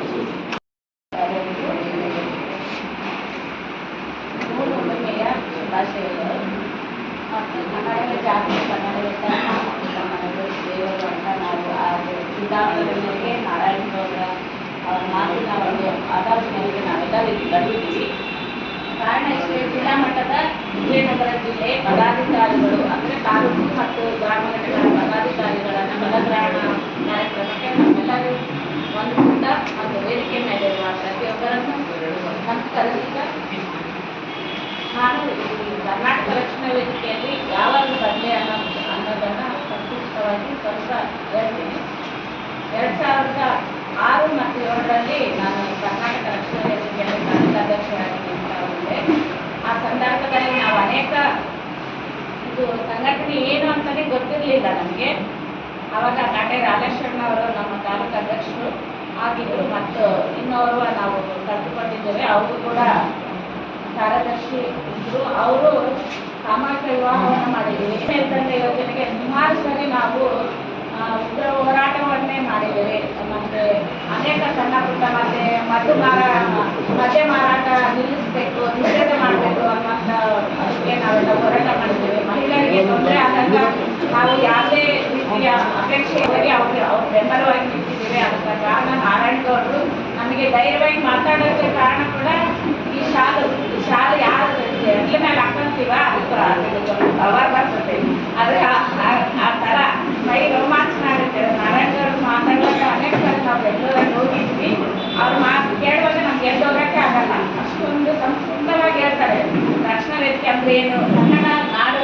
ಮೂರು ಒಂಬತ್ತೆಯ ಶುಭಾಶಯಗಳು ಮತ್ತು ಕನ್ನಡದ ಜಾತಿ ಕನ್ನಡದ ಕನ್ನಡದ ದೇವರು ಅಂತ ನಾವು ಆ ಸಿದ್ಧಾಂತದೊಂದಿಗೆ ನಾರಾಯಣ ಗೌಡ್ರ ಅವ್ರ ಮಾತಿನ ಒಂದು ಆಧಾರದ ಮೇರೆಗೆ ನಾವೆಲ್ಲರೂ ಇಲ್ಲಿ ಬಂದಿದ್ದೀವಿ ಕಾರಣ ಇಷ್ಟೇ ಜಿಲ್ಲಾ ಮಟ್ಟದ ವಿಜಯನಗರ ಜಿಲ್ಲೆ ಪದಾಧಿಕಾರಿಗಳು ಅಂದರೆ ತಾಲೂಕು ಮತ್ತು ಗ್ರಾಮ ಘಟಕಗಳ ಪದಾಧಿಕಾರಿಗಳನ್ನು ಬಲಗ್ರಹಣ ಕಾರ್ಯಕ್ರಮಕ್ಕೆ ನಮ್ಮೆಲ್ಲರೂ ಮತ್ತು ವೇದಿಕೆ ಮೇಲಿರುವ ಪ್ರತಿಯೊಬ್ಬರನ್ನು ಸಂಸ್ಕರಿಸಿದ ನಾನು ಕರ್ನಾಟಕ ರಕ್ಷಣಾ ವೇದಿಕೆಯಲ್ಲಿ ಯಾವಾಗ ಬಂದೆ ಅನ್ನೋ ಅನ್ನೋದನ್ನು ಸಂಕ್ಷಿಪ್ತವಾಗಿ ಸ್ವಲ್ಪ ಹೇಳ್ತೀನಿ. ಎರಡು ಸಾವಿರದ ಆರು ಮತ್ತು ಏಳರಲ್ಲಿ ನಾನು ಕರ್ನಾಟಕ ರಕ್ಷಣಾ ವೇದಿಕೆಯಲ್ಲಿ ಕಾರ್ಯಾಧ್ಯಕ್ಷರಾಗಿ ನೇಮಕಗೊಂಡೆ ಆ ಸಂದರ್ಭದಲ್ಲಿ ನಾವು ಅನೇಕ ಇದು ಸಂಘಟನೆ ಏನು ಅಂತಲೇ ಗೊತ್ತಿರಲಿಲ್ಲ ನಮಗೆ. ಆವಾಗ ಕಾಟೆ ರಾಜೇಶ್ವರನವರು ನಮ್ಮ ತಾಲೂಕು ಅಧ್ಯಕ್ಷರು ಆಗಿದ್ದರು ಮತ್ತು ಇನ್ನೋರ್ವ ನಾವು ಕಲ್ತುಕೊಂಡಿದ್ದೇವೆ ಅವರು ಕೂಡ ಕಾರ್ಯದರ್ಶಿ ಇದ್ದರು ಅವರು ಸಾಮಾಜಿಕ ವಿವಾಹವನ್ನು ಮಾಡಿದ್ದೀವಿ ನಿರ್ಬಂಧ ಯೋಜನೆಗೆ ಸುಮಾರು ಸರಿ ನಾವು ಉಗ್ರ ಹೋರಾಟವನ್ನೇ ಮಾಡಿದ್ದೇವೆ. ಮತ್ತು ಅನೇಕ ಸಣ್ಣ ಪುಟ್ಟ ಮತ್ತೆ ಮದ್ದು ಮಾರ, ಮದ್ಯ ಮಾರಾಟ ನಿಲ್ಲಿಸಬೇಕು, ನಿಷೇಧ ಮಾಡಬೇಕು ಅನ್ನೋಂಥ ಅದಕ್ಕೆ ನಾವೆಲ್ಲ ಹೋರಾಟ ಮಾಡಿದ್ದೇವೆ. ಮಹಿಳೆಯರಿಗೆ ತೊಂದರೆ ಆದಾಗ ನಾವು ಯಾವುದೇ ರೀತಿಯ ಅಪೇಕ್ಷೆ ಇದ್ದರೆ ಅವ್ರಿಗೆ ಅವ್ರ ಬೆಂಬಲವಾಗಿ ನಿಂತಿದ್ದೀವಿ ಅದಕ್ಕೆ ಕಾರಣ ನಾರಾಯಣ ಗೌಡರು ನಮಗೆ ಧೈರ್ಯವಾಗಿ ಮಾತಾಡೋಕ್ಕೆ ಕಾರಣ ಕೂಡ ಈ ಶಾಲು ಶಾಲು ಯಾರು ಎಡ್ಲ ಮೇಲೆ ಹಾಕೊಂತೀವ? ಅದಕ್ಕೆ ಪವರ್ ಬರ್ತದೆ. ಆದರೆ ಆ- ಥರ ಮೈ ರೋಮಾಂಚನ ಆಗುತ್ತೆ ನಾರಾಯಣ ಗೌಡರು ಮಾತಾಡುವಾಗ ಅನೇಕ ಸಲ ನಾವು ಬೆಂಗಳೂರಲ್ಲಿ ಹೋಗಿದ್ವಿ. ಅವ್ರ ಮಾತು ಕೇಳುವಾಗ ನಮ್ಗೆ ಎದ್ದೋಗಕ್ಕೆ ಆಗಲ್ಲ. ಅಷ್ಟೊಂದು ಸಂಸ್ಕೃತವಾಗಿ ಹೇಳ್ತಾರೆ. ರಕ್ಷಣಾ ವೇದಿಕೆ ಅಂದ್ರೆ ಏನು? ಕನ್ನಡ ನಾಡು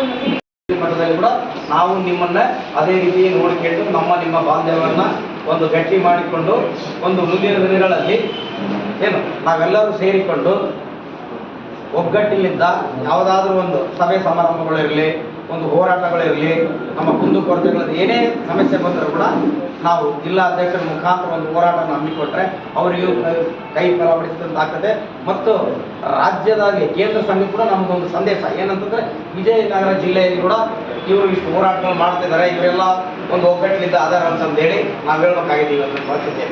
ಮಟ್ಟದಲ್ಲಿ ಕೂಡ ನಾವು ನಿಮ್ಮನ್ನ ಅದೇ ರೀತಿ ನೋಡಿಕೊಂಡು ನಮ್ಮ ನಿಮ್ಮ ಬಾಂಧವ್ಯವನ್ನ ಒಂದು ಗಟ್ಟಿ ಮಾಡಿಕೊಂಡು ಒಂದು ಮುಂದಿನ ದಿನಗಳಲ್ಲಿ ಏನು, ನಾವೆಲ್ಲರೂ ಸೇರಿಕೊಂಡು ಒಗ್ಗಟ್ಟಿನಿಂದ ಯಾವುದಾದ್ರೂ ಒಂದು ಸಭೆ ಸಮಾರಂಭಗಳಿರಲಿ ಒಂದು ಹೋರಾಟಗಳಿರಲಿ ನಮ್ಮ ಕುಂದುಕೊರತೆಗಳಲ್ಲಿ ಏನೇ ಸಮಸ್ಯೆ ಬಂದರೂ ಕೂಡ ನಾವು ಜಿಲ್ಲಾಧ್ಯಕ್ಷರ ಮುಖಾಂತರ ಒಂದು ಹೋರಾಟವನ್ನು ಹಮ್ಮಿಕೊಟ್ರೆ ಅವರಿಗೂ ಕೈ ಬಲಪಡಿಸಿದಂತಾಗ್ತದೆ ಮತ್ತು ರಾಜ್ಯದಲ್ಲಿ ಕೇಂದ್ರ ಸಂಘ ಕೂಡ ನಮಗೊಂದು ಸಂದೇಶ. ಏನಂತಂದ್ರೆ ವಿಜಯನಗರ ಜಿಲ್ಲೆಯಲ್ಲಿ ಕೂಡ ಇವರು ಇಷ್ಟು ಹೋರಾಟಗಳು ಮಾಡ್ತಿದ್ದಾರೆ. ಇವರೆಲ್ಲ ಒಂದು ಒಗ್ಗಟ್ಟಿನಿಂದ ಅದಾರ ಅಂತಂದೇಳಿ ನಾವು ಹೇಳ್ಬೇಕಾಗಿದೆ ಇವತ್ತು ಪರಿಸ್ಥಿತಿ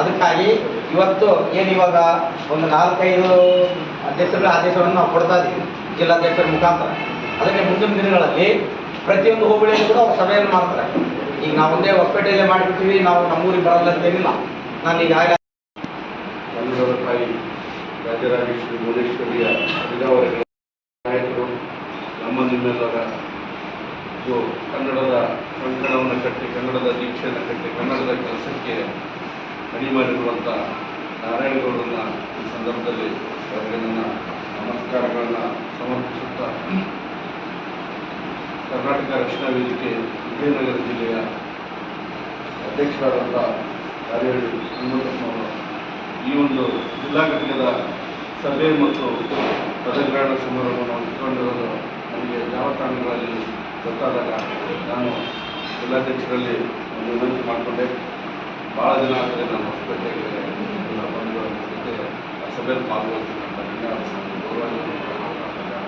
ಅದಕ್ಕಾಗಿ ಇವತ್ತು ಏನು ಇವಾಗ ಒಂದು ನಾಲ್ಕೈದು ಅಧ್ಯಕ್ಷರ ಆದೇಶವನ್ನು ನಾವು ಕೊಡ್ತಾ ಇದ್ದೀವಿ, ಜಿಲ್ಲಾಧ್ಯಕ್ಷರ ಮುಖಾಂತರ. ಅದಕ್ಕೆ ಮುಂದಿನ ದಿನಗಳಲ್ಲಿ ಪ್ರತಿಯೊಂದು ಹೋಬಳಿಯಲ್ಲಿ ಕೂಡ ಅವ್ರು ಸಭೆಯನ್ನು ಮಾಡ್ತಾರೆ. ಈಗ ನಾವು ಒಂದೇ ಹೊಸಪೇಟೆಯಲ್ಲೇ ಮಾಡಿಬಿಡ್ತೀವಿ ನಾವು ನಮ್ಮೂರಿಗೆ ಬರಲ್ಲ ಅಂತೇನಿಲ್ಲ ನಾನು ಈಗ ಆಗ ರಾಜರಾಜೇಶ್ವರಿ ಭುವನೇಶ್ವರಿಯ ನಾಯಕರು ಕನ್ನಡದ ಕಂಕಣವನ್ನು ಕಟ್ಟಿ ಕನ್ನಡದ ದೀಕ್ಷೆಯನ್ನು ಕಟ್ಟಿ ಕನ್ನಡದ ಕೆಲಸಕ್ಕೆ ಅಣಿಮಾಡಿರುವಂಥ ನಾರಾಯಣಗೌಡರನ್ನ ಈ ಸಂದರ್ಭದಲ್ಲಿ ಅವರಿಗೆ ನನ್ನ ನಮಸ್ಕಾರಗಳನ್ನು ಸಮರ್ಪಿಸುತ್ತಾ ಕರ್ನಾಟಕ ರಕ್ಷಣಾ ವೇದಿಕೆ ವಿಜಯನಗರ ಜಿಲ್ಲೆಯ ಅಧ್ಯಕ್ಷರಾದಂಥ ಕಾರ್ಯಗಳು ಹನುಮಂತಪ್ಪನವರು ಈ ಒಂದು ಜಿಲ್ಲಾ ಘಟಕದ ಸಭೆ ಮತ್ತು ಪದಗ್ರಹಣ ಸಮಾರಂಭವನ್ನು ಇಟ್ಕೊಂಡಿರೋದು ನನಗೆ ಜಾಲತಾಣಗಳಲ್ಲಿ ಗೊತ್ತಾದಾಗ ನಾನು ಜಿಲ್ಲಾಧ್ಯಕ್ಷರಲ್ಲಿ ಒಂದು ವಿನಂತಿ ಮಾಡಿಕೊಂಡೆ. ಭಾಳ ದಿನ ಆದರೆ ನಾನು ಹೊಸಪೇಟೆಗೆ ಬಂದು ಜೊತೆ ಸಭೆಯಲ್ಲಿ ಪಾಲ್ಗೊಳ್ತೀನಿ ಅಂತ ನಿನ್ನೆ ಗೌರವಾನ್ವಿತ ಮಾತನಾಡಿದಾಗ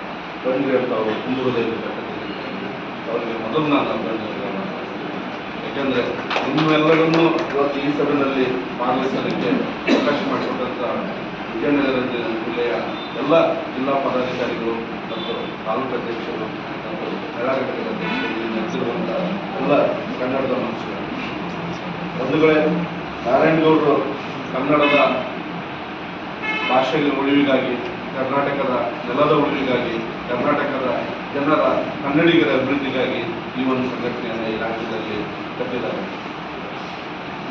ಅಂತ ಅವರು ಘಟ್ಟದಲ್ಲಿ ಅವರಿಗೆ ಮೊದಲು ನಾನು ಅಭಿನಂದನೆಗಳನ್ನು. ಯಾಕೆಂದರೆ ನಿಮ್ಮೆಲ್ಲರನ್ನೂ ಇವತ್ತು ಈ ಸಭೆಯಲ್ಲಿ ಭಾಗವಹಿಸಲಿಕ್ಕೆ ಅವಕಾಶ ಮಾಡಿಕೊಟ್ಟಂಥ ವಿಜಯನಗರ ಜಿಲ್ಲೆಯ ಎಲ್ಲ ಜಿಲ್ಲಾ ಪದಾಧಿಕಾರಿಗಳು ಮತ್ತು ತಾಲೂಕು ಅಧ್ಯಕ್ಷರು ಮತ್ತು ಮಹಿಳಾ ಅಧ್ಯಕ್ಷರು ನೆಲೆಸಿರುವಂಥ ಎಲ್ಲ ಕನ್ನಡದ ಮನುಷ್ಯರು ಬಂಧುಗಳೇ, ನಾರಾಯಣಗೌಡರು ಕನ್ನಡದ ಭಾಷೆಯ ಉಳಿವಿಗಾಗಿ, ಕರ್ನಾಟಕದ ನೆಲದ ಉಳಿವಿಗಾಗಿ, ಕರ್ನಾಟಕದ ಜನರ ಕನ್ನಡಿಗರ ಅಭಿವೃದ್ಧಿಗಾಗಿ ಈ ಒಂದು ಸಂಘಟನೆಯನ್ನು ಈ ರಾಜ್ಯದಲ್ಲಿ ಕಟ್ಟಿದ್ದಾರೆ.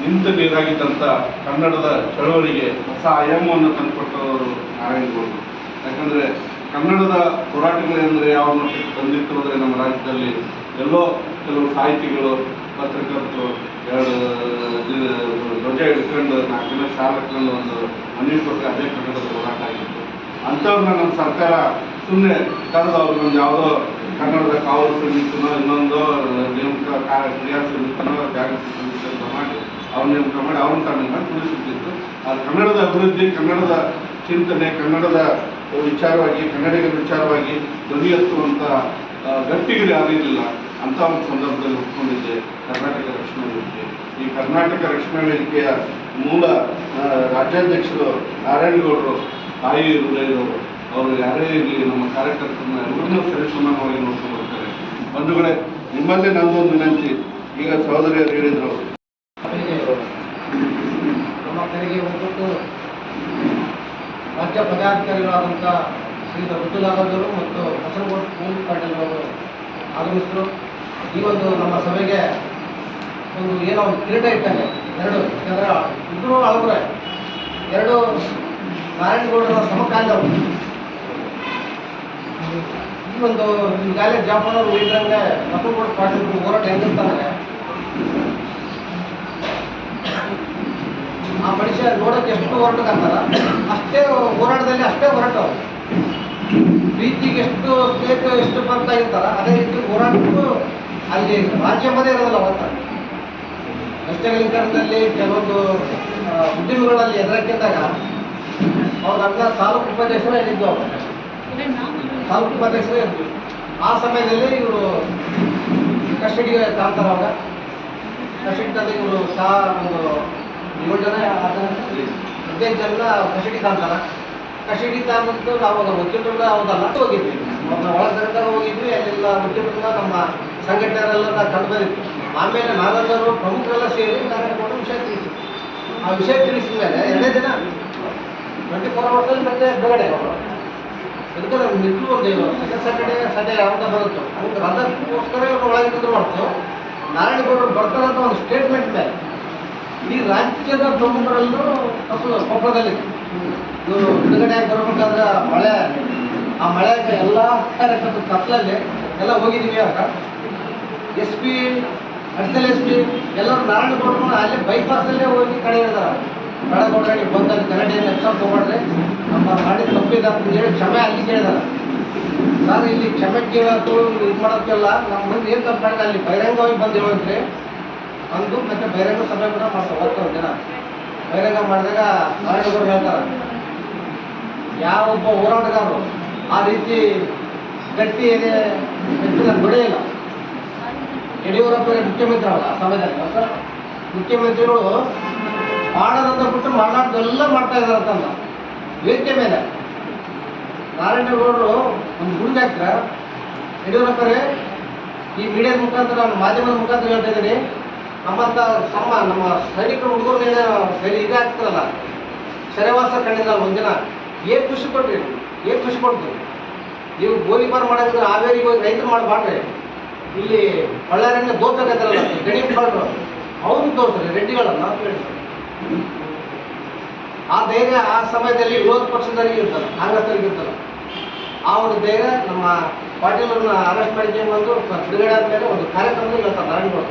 ನಿಂತ ನೀರಾಗಿದ್ದಂಥ ಕನ್ನಡದ ಚಳವಳಿಗೆ ಹೊಸ ಆಯಾಮವನ್ನು ತಂದುಕೊಟ್ಟವರು ನಾರಾಯಣಗೌಡರು. ಯಾಕಂದರೆ ಕನ್ನಡದ ಹೋರಾಟಗಳೆಂದರೆ ಯಾವ ಮಟ್ಟಕ್ಕೆ ಬಂದಿತ್ತು ಅಂದರೆ ನಮ್ಮ ರಾಜ್ಯದಲ್ಲಿ ಎಲ್ಲೋ ಕೆಲವು ಸಾಹಿತಿಗಳು ಪತ್ರಕರ್ತರು ಎರಡು ಧ್ವಜ ಇಟ್ಕೊಂಡು ನಾಲ್ಕು ಜನ ಸಾಲ ಇಟ್ಕೊಂಡು ಒಂದು ಮನೆ ಕೊಟ್ಟು ಅದೇ ಕನ್ನಡದ ಹೋರಾಟ ಆಗಿತ್ತು. ಅಂಥವ್ರನ್ನ ನಮ್ಮ ಸರ್ಕಾರ ಸುಮ್ಮನೆ ಕರೆದು ಅವ್ರಿಗೊಂದು ಯಾವುದೋ ಕನ್ನಡದ ಕಾವಲು ಸಮಿತಿನೋ ಇನ್ನೊಂದು ನೇಮಕ ಕ್ರಿಯಾ ಸಮಿತಿನೋ ಜಾಗೃತಿ ಸಮಿತಿ ಅಂತ ಮಾಡಿ ಅವ್ರ ನೇಮಕ ಮಾಡಿ ಅವ್ರನ್ನ ತನ್ನ ತಿಳಿಸುತ್ತಿತ್ತು ಆ ಕನ್ನಡದ ಅಭಿವೃದ್ಧಿ, ಕನ್ನಡದ ಚಿಂತನೆ, ಕನ್ನಡದ ವಿಚಾರವಾಗಿ, ಕನ್ನಡಿಗರ ವಿಚಾರವಾಗಿ ಧ್ವನಿ ಎತ್ತುವಂಥ ಗಟ್ಟಿಗಳು ಯಾರಿರಲಿಲ್ಲ ಅಂತ ಒಂದು ಸಂದರ್ಭದಲ್ಲಿ ಹುಟ್ಕೊಂಡಿದ್ದೆ. ಕರ್ನಾಟಕ ರಕ್ಷಣಾ ವೇದಿಕೆ ಈ ಕರ್ನಾಟಕ ರಕ್ಷಣಾ ವೇದಿಕೆಯ ಮೂಲ ರಾಜ್ಯಾಧ್ಯಕ್ಷರು ನಾರಾಯಣಗೌಡರು, ತಾಯಿ ಹೃದಯದವರು ಅವರು ಯಾರೇ ಇರಲಿ, ನಮ್ಮ ಕಾರ್ಯಕರ್ತರನ್ನ ಎಲ್ಲರನ್ನೂ ಸರಿಸಮಾನವಾಗಿ ನೋಡ್ಕೊಂಡು ಬರ್ತಾರೆ. ಬಂಧುಗಳೇ, ನಿಮ್ಮಲ್ಲಿ ನಂದೊಂದು ವಿನಂತಿ. ಈಗ ಸಹೋದರಿಯರು ಹೇಳಿದರು. ನಮ್ಮ ಕಡೆಗೆ ಒಬ್ಬಟ್ಟು ರಾಜ್ಯ ಪದಾಧಿಕಾರಿಗಳಾದಂಥ ಶ್ರೀ ಋತುಲಾಗದರು ಮತ್ತು ಹಸರಗೋಟ್ ಪೂಲ್ ಪಾಟೀಲ್ ಅವರು ಆಗಮಿಸಿದರು. ಈ ಒಂದು ನಮ್ಮ ಸಭೆಗೆ ಒಂದು ಏನೋ ಒಂದು ಕಿರೀಟ ಇಟ್ಟಂಗೆ. ಎರಡು, ಯಾಕಂದ್ರೆ ಇಬ್ಬರು ಅಳಬ್ರೆ ಎರಡು ನಾರಾಯಣಗೌಡರ ಸಮಕಾಲದವರು. ಈ ಒಂದು ಈಗಾಗಲೇ ಜಾಪನವರು ಹೇಳಿದಂಗೆ ಬಸವಗೌಡ ಪಾಟೀಲ್ ಹೋರಾಟ ಹೆಂಗಿರ್ತಂದ್ರೆ ಆ ಮನುಷ್ಯ ನೋಡೋಕೆ ಎಷ್ಟು ಹೊರಟಕ್ಕಂತಾರ ಅಷ್ಟೇ ಹೋರಾಟದಲ್ಲಿ ಅಷ್ಟೇ ಹೊರಟವು ಪ್ರೀತಿಗೆ ಎಷ್ಟು ಸ್ನೇಹ ಎಷ್ಟು ಬರ್ತಾಗಿರ್ತಾರ ಅದೇ ರೀತಿ ಹೋರಾಟಕ್ಕೂ ಅಲ್ಲಿ ರಾಜ್ಯ ಮಧ್ಯೆ ಇರೋದಿಲ್ಲ ಅವತ್ತ. ರಸ್ತೆಗಳಿಕರಣದಲ್ಲಿ ಕೆಲವೊಂದು ಉದ್ಯಮಗಳಲ್ಲಿ ಅವ್ರ ಅಣ್ಣ ತಾಲೂಕು ಉಪಾಧ್ಯಕ್ಷರೇ ಇದ್ದು ಅವರು. ತಾಲೂಕು ಉಪಾಧ್ಯಕ್ಷರೇ ಇದ್ದು ಆ ಸಮಯದಲ್ಲಿ ಇವರು ಕಸ್ಟಡಿಗೆ ತಾಂತಾರ ಅವಾಗ. ಕಸ್ಟಡಿ ಇವರು ಸಹ ಒಂದು ಏಳು ಜನ ಹದಿನೈದು ಜನ ಕಸ್ಟಡಿ ತಾಂತಾರ. ಕಸ್ಟಡಿ ತಂದು ನಾವು ಅವಾಗ ವಕೀಲರನ್ನ ಹೌದಲ್ಲ ಹೋಗಿದ್ವಿ. ಒಳಗೆ ಹೋಗಿದ್ವಿ, ಅಲ್ಲೆಲ್ಲ ವಕೀಲರನ್ನ ನಮ್ಮ ಸಂಘಟನೆಯರೆಲ್ಲ ಕಂಡು ಬಂದಿತ್ತು ಆಮೇಲೆ ನಾವೆಲ್ಲರೂ ಪ್ರಮುಖರೆಲ್ಲ ಸೇರಿ ಕಾರ್ಯಕ್ರಮ ವಿಷಯ ತಿಳಿಸಿ ಆ ವಿಷಯ ತಿಳಿಸಿದ ಮೇಲೆ ಎರಡೇ ದಿನ ಟ್ವೆಂಟಿ ಫೋರ್ ಅವರ್ಸಲ್ಲಿ ಮತ್ತೆ ಬಿಡುಗಡೆ ಅದಕ್ಕೆ ನಾವು ನಿಂತು ಒಂದು ಸೆಕೆಂಡ್ ಸ್ಯಾಟರ್ಡೇ ಸಂಡೇ ಯಾವಾಗ ಬರುತ್ತೋ, ಅದಕ್ಕೆ ಅದಕ್ಕೋಸ್ಕರ ಇವ್ರು ಒಳಗೆ ನಿಂತು ಮಾಡ್ತು ನಾರಾಯಣಗೌಡರು ಬರ್ತಾರಂತ ಒಂದು ಸ್ಟೇಟ್ಮೆಂಟ್ ಮೇಲೆ ಈ ರಾಜ್ಯದ ಪ್ರಮುಖರಲ್ಲೂ ತಪ್ಪು ಕೊಪ್ಪಳದಲ್ಲಿ ಇವರು ಬಿಡುಗಡೆ ಬರಬೇಕಾದ್ರೆ ಮಳೆ, ಆ ಮಳೆ ಎಲ್ಲ ಕಾರ್ಯಕರ್ತರು ತಪ್ಪಲಲ್ಲಿ ಎಲ್ಲ ಹೋಗಿದ್ದೀವಿ ಆಗ S P additional S P, ಎಲ್ಲರೂ ನಾರಾಯಣಗೌಡರು ಅಲ್ಲೇ ಬೈಪಾಸಲ್ಲೇ ಹೋಗಿ ಕಡೆ ಹೇಳಿದಾರೆ ನಾರಾಯಣಗೌಡ್ರೆ ನೀವು ಬಂದಲ್ಲಿ ಗಲಾಟೆಯನ್ನು ಎಕ್ಸಾಮ್ ತೊಗೊಂಡ್ರೆ ನಮ್ಮ ಮಾಡಿದ ತಪ್ಪಿದ ಅಂತ ಹೇಳಿ ಕ್ಷಮೆ ಅಲ್ಲಿ ಕೇಳಿದಾರೆ. ಸರ್ ಇಲ್ಲಿ ಕ್ಷಮೆ ಕೇಳೋದು ಇದು ಮಾಡೋಕ್ಕೆಲ್ಲ ನಮ್ಮ ಮುಂದೆ ಏನು ತಪ್ಪು ಮಾಡಿಲ್ಲ ಅಲ್ಲಿ ಬಹಿರಂಗವಾಗಿ ಬಂದು ಹೇಳೋದ್ರಿ ಅಂದು ಮತ್ತೆ ಬಹಿರಂಗ ಸಭೆ ಕೂಡ ಮಾಡ್ತಾರೆ, ಹೋಗ್ತಾರೆ ಜನ. ಬಹಿರಂಗ ಮಾಡಿದಾಗ ನಾರಾಯಣಗೌಡರು ಹೇಳ್ತಾರೆ. ಯಾವೊಬ್ಬ ಹೋರಾಟಗಾರರು ಆ ರೀತಿ ಗಟ್ಟಿ ಏನೇ ನಾನು ಬಿಡೇ ಇಲ್ಲ. ಯಡಿಯೂರಪ್ಪ ಮುಖ್ಯಮಂತ್ರಿ ಅಲ್ಲ ಆ ಸಮಯದಲ್ಲಿ ಸರ್ ಮುಖ್ಯಮಂತ್ರಿಗಳು ಮಾಡೋದಂತ ಬಿಟ್ಟು ಮಾಡಾಡ್ದೆಲ್ಲ ಮಾಡ್ತಾ ಅಂತಂದ. ವೇದಿಕೆ ಮೇಲೆ ನಾರಾಯಣಗೌಡರು ಒಂದು ಗುಂಡು ಹಾಕ್ತಾರೆ. ಯಡಿಯೂರಪ್ಪರೇ, ಈ ಮೀಡಿಯಾದ ಮುಖಾಂತರ ನಾನು ಮಾಧ್ಯಮದ ಮುಖಾಂತರ ಹೇಳ್ತಾ ಇದ್ದೀನಿ. ನಮ್ಮಂಥ ಸಮ, ನಮ್ಮ ಸೈನಿಕರ ಹುಡುಗರು ಇದಾಗ್ತಿರಲ್ಲ ಸೆರೆವಾಸ ಕಂಡಿದ್ದಲ್ಲ ಒಂದಿನ ಏನು ಖುಷಿ ಕೊಟ್ರಿ ಏನು ಖುಷಿ ಕೊಡ್ತೀವಿ ನೀವು ಗೋಲಿಬಾರ್ ಮಾಡೋದಿದ್ರೆ ಹಾವೇರಿಗೆ ಹೋಗಿ ರೈತರು ಮಾಡಬಾರ್ರಿ ಇಲ್ಲಿ ಬಳ್ಳಾರಿಯಿಂದ ದೋಚಕತ್ತಾರಲ್ಲ ಗಣಿ ಮಾಡ್ರು ಅವರು ತೋರ್ತಾರೆ ರೆಡ್ಡಿಗಳನ್ನ ಆ ಧೈರ್ಯ ಆ ಸಮಯದಲ್ಲಿ ವಿರೋಧ ಪಕ್ಷದವರಿಗೆ ಇರ್ತಲ್ಲ ಕಾಂಗ್ರೆಸ್ನವರಿಗೆ ಇರ್ತಲ್ಲ ಆ ಒಂದು ಧೈರ್ಯ ನಮ್ಮ ಪಾಟೀಲರನ್ನ ಅರೆಸ್ಟ್ ಮಾಡಿದ್ದೆ ಬಂದು ಬಿಡುಗಡೆ ಆದಮೇಲೆ ಒಂದು ಕಾರ್ಯಕ್ರಮದಲ್ಲಿ ಹೇಳ್ತಾರೆ ನಾರಾಯಣಗೌಡ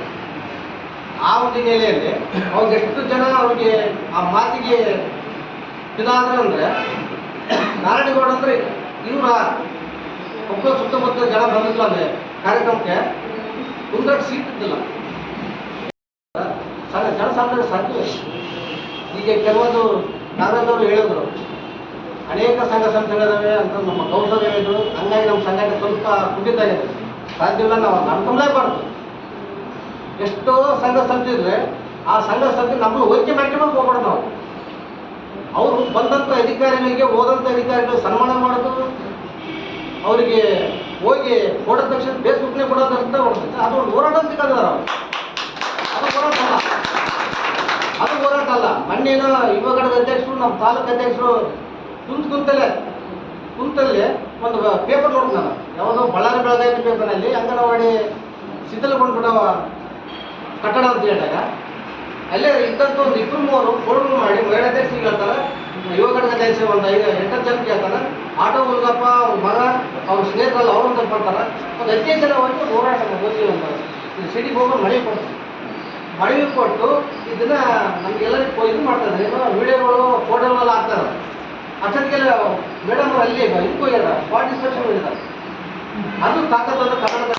ಆ ಒಂದು ಹಿನ್ನೆಲೆಯಲ್ಲಿ ಅವ್ರಿಗೆ ಎಷ್ಟು ಜನ ಅವ್ರಿಗೆ ಆ ಮಾತಿಗೆ ಇದಾದ್ರೆ ಅಂದರೆ ನಾರಾಯಣಗೌಡ ಅಂದರೆ ಇವರ ಒಬ್ಬ ಸುತ್ತಮುತ್ತ ಜನ ಬಂದಿಲ್ಲ ಅಂದರೆ ಕಾರ್ಯಕ್ರಮಕ್ಕೆ ಕುಂದ್ರಕ್ಕೆ ಸೀಟ್ ಇದ್ದಿಲ್ಲ. ಸಣ್ಣ ಸಾಧ್ಯ ಹೀಗೆ ಕೆಲವೊಂದು ಕಾಂಗ್ರೆಸ್ದವರು ಹೇಳಿದ್ರು. ಅನೇಕ ಸಂಘ ಸಂಸ್ಥೆಗಳಿದಾವೆ ಅಂತ ನಮ್ಮ ಕೌಶಲ್ಯ ಹೇಳಿದ್ರು. ಹಂಗಾಗಿ ನಮ್ಮ ಸಂಘಕ್ಕೆ ಸ್ವಲ್ಪ ಕುಂಠಿತ ಇದೆ. ಸಾಧ್ಯವಿಲ್ಲ, ನಾವು ಅದನ್ನ ಅನ್ಕೊಂಡ್ಲೇಬಾರ್ದು ಎಷ್ಟೋ ಸಂಘ ಸಂಸ್ಥೆ ಇದ್ರೆ ಆ ಸಂಘ ಸಂಸ್ಥೆ ನಮ್ಮನ್ನು ಹೋಲಿಕೆ ಮಾಡ್ಕೊಂಡು ಹೋಗ್ಬಾರ್ದು ನಾವು. ಅವರು ಬಂದಂಥ ಅಧಿಕಾರಿಗಳಿಗೆ ಹೋದಂಥ ಅಧಿಕಾರಿಗಳು ಸನ್ಮಾನ ಮಾಡೋದು, ಅವರಿಗೆ ಹೋಗಿ ಕೊಡದ ತಕ್ಷಣ ಫೇಸ್ಬುಕ್ನೇ ಕೊಡೋದು ಅಂತ ಹೋಗ್ತೈತೆ ಅದು ಒಂದು ಹೋರಾಟ ಅಂತ ಕರೆದಾರ ಅದು ಹೋರಾಟ ಅಲ್ಲ. ಅದು ಹೋರಾಟ ಅಲ್ಲ. ಮಣ್ಣಿನ ಯುವ ಘಟಕದ ಅಧ್ಯಕ್ಷರು, ನಮ್ಮ ತಾಲೂಕು ಅಧ್ಯಕ್ಷರು ಕುಂತ ಕುಂತಲ್ಲೇ, ಕುಂತಲ್ಲಿ ಒಂದು ಪೇಪರ್ ನೋಡ್ದು ನಾನು ಯಾವುದೋ ಬಳ್ಳಾರಿ ಬೆಳಗಾವಿ ಪೇಪರ್ನಲ್ಲಿ ಅಂಗನವಾಡಿ ಶಿಥಿಲಗೊಂಡ್ಬಿಟ್ಟವ ಕಟ್ಟಡ ಅಂತ ಹೇಳಿದಾಗ, ಅಲ್ಲೇ ಇದ್ದಂಥ ಒಂದು ಇಬ್ಬರು ಮೂವರು ಫೋನ್ ಮಾಡಿ ಮಹಿಳಾ ಅಧ್ಯಕ್ಷರಿಗೆ ಹೇಳ್ತಾರೆ. ಯುವ ಘಟಕ ಅಧ್ಯಕ್ಷ ಒಂದು ಐದು ಎಂಟತ್ತು ಜನಕ್ಕೆ ಹೇಳ್ತಾರೆ ಆಟೋ ಹುಲ್ಗಪ್ಪ ಅವ್ರ ಮಗ ಅವ್ರ ಸ್ನೇಹಿತರಲ್ಲ ಅವ್ರನ್ನ ಕರ್ಕೊಳ್ತಾರೆ ಒಂದು ಜನ ಹೋಗಿ ಹೋರಾಟ ಹೋಗಿ ಅಂತ ಸಿಟಿಗೆ ಹೋಗಿ ಮಳೆ ಕೊಡ್ತಾರೆ. ಮಳೆ ಕೊಟ್ಟು ಇದನ್ನ ನಮಗೆಲ್ಲರಿಗೂ ಇದು ಮಾಡ್ತಾರೆ ಏನೋ ವಿಡಿಯೋಗಳು, ಫೋಟೋಗಳೆಲ್ಲ ಹಾಕ್ತಾರೆ. ಅಷ್ಟೊತ್ತಿಗೆಲ್ಲ ಮೇಡಮ್ ಅಲ್ಲಿ ಇದಕ್ಕೆ ಹೋಗ್ಯಾರ ಇಲ್ಲ ಅದು ಹೋಗಿದ್ದಾರೆ ಅದು ತಾಕತ್ತನ್ನು ಕನ್ನಡದ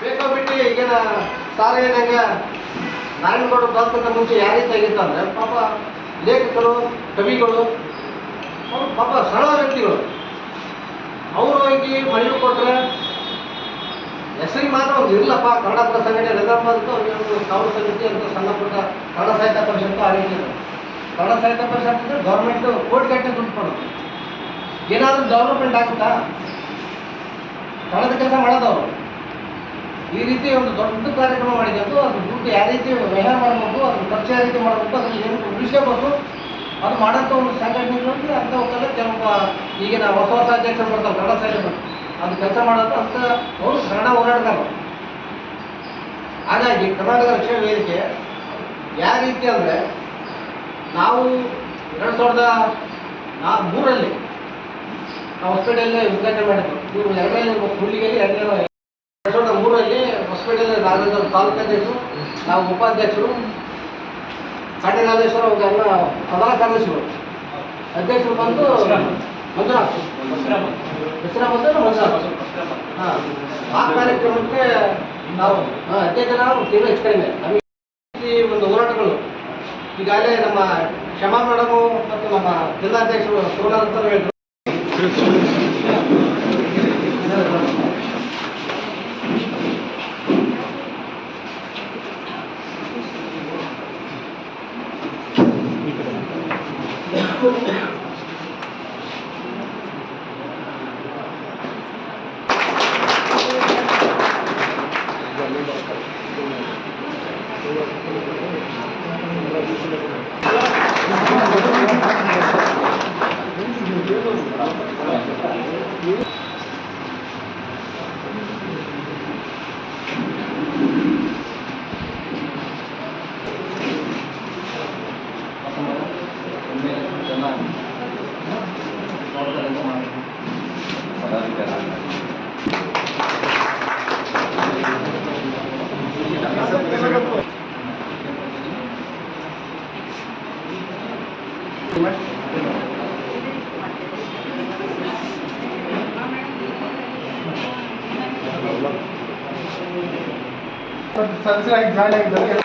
ಬೇಕಾಬಿಟ್ಟು ಈಗಿನ ಸಾರ್ ಏನಂಗ ನಾರಾಯಣಗೌಡ ಬರೋದಕ್ಕಿಂತ ಮುಂಚೆ ಯಾವ ರೀತಿ ಆಗಿತ್ತು ಅಂದರೆ ಪಾಪ ಲೇಖಕರು, ಕವಿಗಳು ಅವರು ಪಾಪ ಸರಳ ವ್ಯಕ್ತಿಗಳು ಅವರು ಹೋಗಿ ಮನವಿ ಕೊಟ್ಟರೆ ಹೆಸರಿಗೆ ಮಾತ್ರ ಅವ್ರು ಇರಲಪ್ಪ. ಕನ್ನಡ ಪರ ಸಂಘಟನೆ ರಂಗಪ್ಪ ಅಂತ ಅವ್ರಿಗೆ ಕವನ ಸಮಿತಿ ಅಂತ ಸಣ್ಣ ಪುಟ್ಟ ಕನ್ನಡ ಸಾಹಿತ್ಯ ಪರಿಷತ್ತು ಆ ರೀತಿ ಇದೆ. ಕನ್ನಡ ಸಾಹಿತ್ಯ ಪರಿಷತ್ ಅಂದರೆ ಗೌರ್ಮೆಂಟ್ ಕೋಟಿ ಗಂಟೆ ದುಡ್ಡು ಕೊಡೋದು. ಏನಾದರೂ ಡೆವಲಪ್ಮೆಂಟ್ ಆಗುತ್ತಾ? ಕಳೆದ ಕೆಲಸ ಮಾಡೋದವರು ಈ ರೀತಿ ಒಂದು ದೊಡ್ಡ ಕಾರ್ಯಕ್ರಮ ಮಾಡಿದ್ದು ಅದು ದುಡ್ಡು ಯಾವ ರೀತಿ ವ್ಯವಹಾರ ಮಾಡಬೇಕು ಅದ್ರ ಖರ್ಚು ಯಾವ ರೀತಿ ಮಾಡಬೇಕು ಅದನ್ನು ಏನು ಉಳಿಸ್ಕೋಬೇಕು ಅದು ಮಾಡೋಂಥ ಒಂದು ಸಂಘಟನೆಗಳಲ್ಲಿ ಅಂಥವಕ್ಕೆಲ್ಲ ಕೆಲವು ಈಗಿನ ಹೊಸ ಹೊಸ ಅಧ್ಯಕ್ಷರು ಬರ್ತಾರೆ, ಕನ್ನಡ ಸಾಹಿತ್ಯ ಅದು ಕೆಲಸ ಮಾಡೋದು ಅಂತ ಅವರು ಕನ್ನಡ ಹೋರಾಟಗಾರರು ಹಾಗಾಗಿ ಕರ್ನಾಟಕ ರಕ್ಷಣಾ ವೇದಿಕೆ ಯಾವ ರೀತಿ ಅಂದರೆ ನಾವು ಎರಡು ಸಾವಿರದ ನಾ ಮೂರರಲ್ಲಿ ನಾವು ಹೊಸಪೇಟೆಯಲ್ಲೇ ಉದ್ಘಾಟನೆ ಮಾಡಿದ್ವಿ. ಇವರು ಎರಡನೇ ಹುಲ್ಲಿಗೆಯಲ್ಲಿ ಎರಡನೇ ಎರಡು ಸಾವಿರದ ಮೂರಲ್ಲಿ ಹೊಸಪೇಟೆಯಲ್ಲಿ ರಾಜೇಂದ್ರ ತಾಲೂಕು ಅಧ್ಯಕ್ಷರು ನಾವು ಉಪಾಧ್ಯಕ್ಷರು ಕಾಟೇನಾದೇಶ್ವರ ಅವ್ರಿಗೆಲ್ಲ ಪ್ರಧಾನ ಕಾರ್ಯದರ್ಶಿಗಳು. ಅಧ್ಯಕ್ಷರು ಬಂದು ಮಂಜುನಾಥ್ ದಸರಾ ಬಂದು. ಮಂಜುನಾಥ್ ಹಾಂ. ಆ ಕಾರ್ಯಕ್ರಮಕ್ಕೆ ನಾವು ಹಾಂ ಅಧ್ಯಕ್ಷ ನಾವು ತೀವ್ರ ಹೆಚ್ಚು ಕಡಿಮೆ ಈ ಒಂದು ಹೋರಾಟಗಳು. ಈಗಾಗಲೇ ನಮ್ಮ ಕ್ಷಮಾ ಮೇಡಮು ಮತ್ತು ನಮ್ಮ ಜಿಲ್ಲಾಧ್ಯಕ್ಷರು ಶಿವನಾಥ್ ಅಂತ ಹೇಳಿದ್ರು. ಸದಸ್ಯರಾಗಿ ಜಾಯ್ನ್ ಆಗಿದ್ದಾರೆ